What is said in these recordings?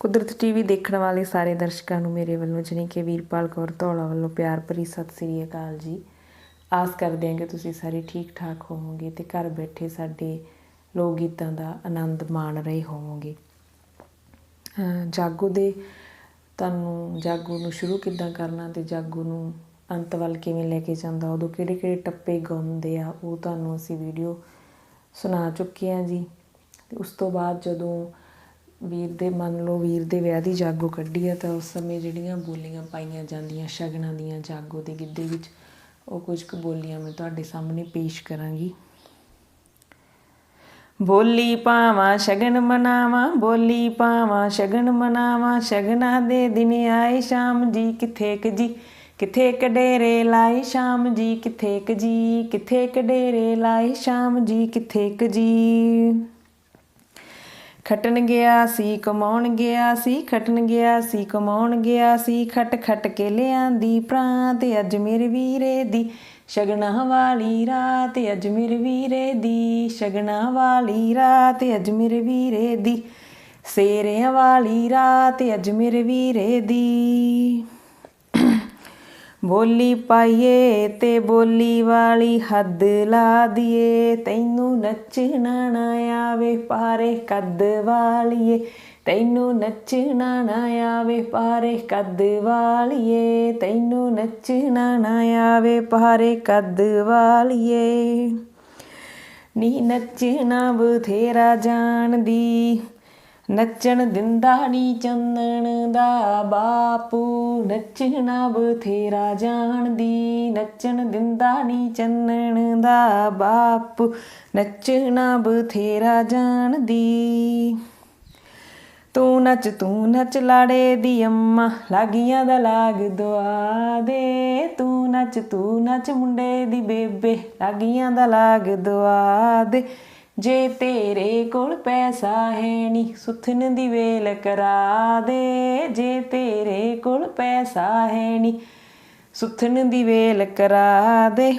ਕੁਦਰਤ ਟੀਵੀ ਦੇਖਣ ਵਾਲੇ ਸਾਰੇ ਦਰਸ਼ਕਾਂ ਨੂੰ ਮੇਰੇ ਵੱਲੋਂ ਜਾਣੀ ਕਿ ਵੀਰਪਾਲ ਕੌਰ ਧੌਲਾ ਵੱਲੋਂ ਪਿਆਰ ਭਰੀ ਸਤਿ ਸ੍ਰੀ ਅਕਾਲ ਜੀ। ਆਸ ਕਰਦੇ ਹਾਂ ਕਿ ਤੁਸੀਂ ਸਾਰੇ ਠੀਕ ਠਾਕ ਹੋਵੋਗੇ ਤੇ ਘਰ ਬੈਠੇ ਸਾਡੇ ਲੋਕ ਗੀਤਾਂ ਦਾ ਆਨੰਦ ਮਾਣ ਰਹੇ ਹੋਵੋਗੇ। ਜਾਗੋ ਦੇ ਤੁਹਾਨੂੰ, ਜਾਗੋ ਨੂੰ ਸ਼ੁਰੂ ਕਿੱਦਾਂ ਕਰਨਾ ਤੇ ਜਾਗੋ ਨੂੰ ਅੰਤ ਵੱਲ ਕਿਵੇਂ ਲੈ ਕੇ ਜਾਂਦਾ, ਉਦੋਂ ਕਿਹੜੇ ਕਿਹੜੇ ਟੱਪੇ ਗਾਉਂਦੇ ਆ, ਉਹ ਤੁਹਾਨੂੰ ਅਸੀਂ ਵੀਡੀਓ ਸੁਣਾ ਚੁੱਕੇ ਹਾਂ ਜੀ। ਉਸ ਤੋਂ ਬਾਅਦ ਜਦੋਂ ਵੀਰ ਦੇ ਮੰਨ ਲਓ ਵੀਰ ਦੇ ਵਿਆਹ ਦੀ ਜਾਗੋ ਕੱਢੀ ਆ ਤਾਂ ਉਸ ਸਮੇਂ ਜਿਹੜੀਆਂ ਬੋਲੀਆਂ ਪਾਈਆਂ ਜਾਂਦੀਆਂ, ਸ਼ਗਨਾਂ ਦੀਆਂ ਜਾਗੋ ਦੇ ਗਿੱਧੇ ਵਿੱਚ, ਉਹ ਕੁਝ ਕੁ ਬੋਲੀਆਂ ਮੈਂ ਤੁਹਾਡੇ ਸਾਹਮਣੇ ਪੇਸ਼ ਕਰਾਂਗੀ। ਬੋਲੀ ਪਾਵਾਂ ਸ਼ਗਨ ਮਨਾਵਾਂ, ਬੋਲੀ ਪਾਵਾਂ ਸ਼ਗਨ ਮਨਾਵਾਂ, ਸ਼ਗਨਾਂ ਦੇ ਦਿਨ ਆਏ ਸ਼ਾਮ ਜੀ, ਕਿੱਥੇ ਕ ਜੀ? ਕਿੱਥੇ ਕ ਡੇਰੇ ਲਾਏ ਸ਼ਾਮ ਜੀ, ਕਿੱਥੇ ਕ ਜੀ? ਕਿੱਥੇ ਕ ਡੇਰੇ ਲਾਏ ਸ਼ਾਮ ਜੀ, ਕਿੱਥੇ ਕ ਜੀ? ਖਟਣ ਗਿਆ, ਸੀ ਕਮਾਉਣ ਗਿਆ, ਸੀ ਖਟਣ ਗਿਆ, ਸੀ ਕਮਾਉਣ ਗਿਆ, ਸੀ ਖਟ ਖਟ ਕੇ ਲਿਆਂਦੀ ਪ੍ਰਾਂਤ ਅੱਜ ਮੇਰੇ ਵੀਰੇ ਦੀ ਸ਼ਗਨਾਂ ਵਾਲੀ ਰਾਤ ਅੱਜ ਮੇਰੇ ਵੀਰੇ ਦੀ ਸ਼ਗਨਾਂ ਵਾਲੀ ਰਾਤ ਅੱਜ ਮੇਰੇ ਵੀਰੇ ਦੀ ਸੇਰਿਆਂ ਵਾਲੀ ਰਾਤ ਅੱਜ ਮੇਰੇ ਵੀਰੇ ਦੀ। ਬੋਲੀ ਪਾਈਏ ਤੇ ਬੋਲੀ ਵਾਲੀ ਹੱਦ ਲਾ ਦੀਏ। ਤੈਨੂੰ ਨੱਚਣਾ ਨਾ ਆਵੇ ਪਾਰੇ ਕੱਦ ਵਾਲੀਏ। ਤੈਨੂੰ ਨੱਚਣਾ ਨਾ ਆਵੇ ਪਾਰੇ ਕੱਦ ਵਾਲੀਏ। ਤੈਨੂੰ ਨੱਚਣਾ ਨਾ ਆਵੇ ਪਾਰੇ ਕੱਦ ਵਾਲੀਏ। ਨੀ ਨੱਚਣਾ ਬਥੇਰਾ ਜਾਣਦੀ। ਨੱਚਣ ਦਿੰਦਾ ਨੀ ਚੰਨਣ ਦਾ ਬਾਪੂ, ਨੱਚਣਾ ਬਥੇਰਾ ਜਾਣਦੀ। ਨੱਚਣ ਦਿੰਦਾ ਨੀ ਚੰਨਣ ਦਾ ਬਾਪੂ, ਨੱਚਣਾ ਬਥੇਰਾ ਜਾਣਦੀ। ਤੂੰ ਨੱਚ ਤੂੰ ਨੱਚ ਲਾੜੇ ਦੀ ਅੰਮਾ, ਲਾਗੀਆਂ ਦਾ ਲਾਗ ਦੁਆ ਦੇ। ਤੂੰ ਨੱਚ ਤੂੰ ਨੱਚ ਮੁੰਡੇ ਦੀ ਬੇਬੇ, ਲਾਗੀਆਂ ਦਾ ਲਾਗ ਦੁਆ ਦੇ। ਜੇ ਤੇਰੇ ਕੋਲ ਪੈਸਾ ਹੈ ਨੀ, ਸੁਥਨ ਦੀ ਵੇਲ ਕਰਾ ਦੇ। ਜੇ ਤੇਰੇ ਕੋਲ ਪੈਸਾ ਹੈ ਨੀ, ਸੁਥਨ ਦੀ ਵੇਲ ਕਰਾ ਦੇ।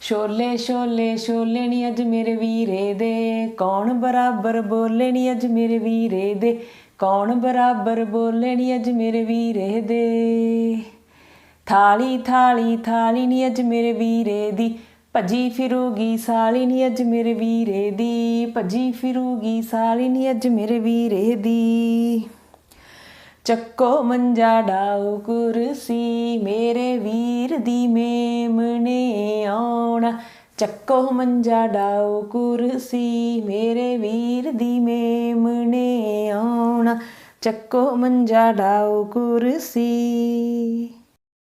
ਛੋਲੇ ਛੋਲੇ ਛੋਲੇ ਨੀ ਅੱਜ ਮੇਰੇ ਵੀਰੇ ਦੇ। ਕੌਣ ਬਰਾਬਰ ਬੋਲੇ ਨੀ ਅੱਜ ਮੇਰੇ ਵੀਰੇ ਦੇ? ਕੌਣ ਬਰਾਬਰ ਬੋਲੇ ਨੀ ਅੱਜ ਮੇਰੇ ਵੀਰੇ ਦੇ? ਥਾਲੀ ਥਾਲੀ ਥਾਲੀ ਨੀ ਅੱਜ ਮੇਰੇ ਵੀਰੇ ਦੀ। ਭੱਜੀ ਫਿਰੂਗੀ ਸਾਲੀ ਨੀ ਅੱਜ ਮੇਰੇ ਵੀਰੇ ਦੀ, ਭੱਜੀ ਫਿਰੂਗੀ ਸਾਲੀ ਨੀ ਅੱਜ ਮੇਰੇ ਵੀਰੇ ਦੀ। ਚੱਕੋ ਮੰਜਾ ਡਾਉ ਕੁਰਸੀ, ਮੇਰੇ ਵੀਰ ਦੀ ਮੇਮਣੇ ਆਉਣਾ। ਚੱਕੋ ਮੰਜਾ ਡਾਉ ਕੁਰਸੀ, ਮੇਰੇ ਵੀਰ ਦੀ ਮੇਮਣੇ ਆਉਣਾ। ਚੱਕੋ ਮੰਜਾ ਡਾਉ ਕੁਰਸੀ।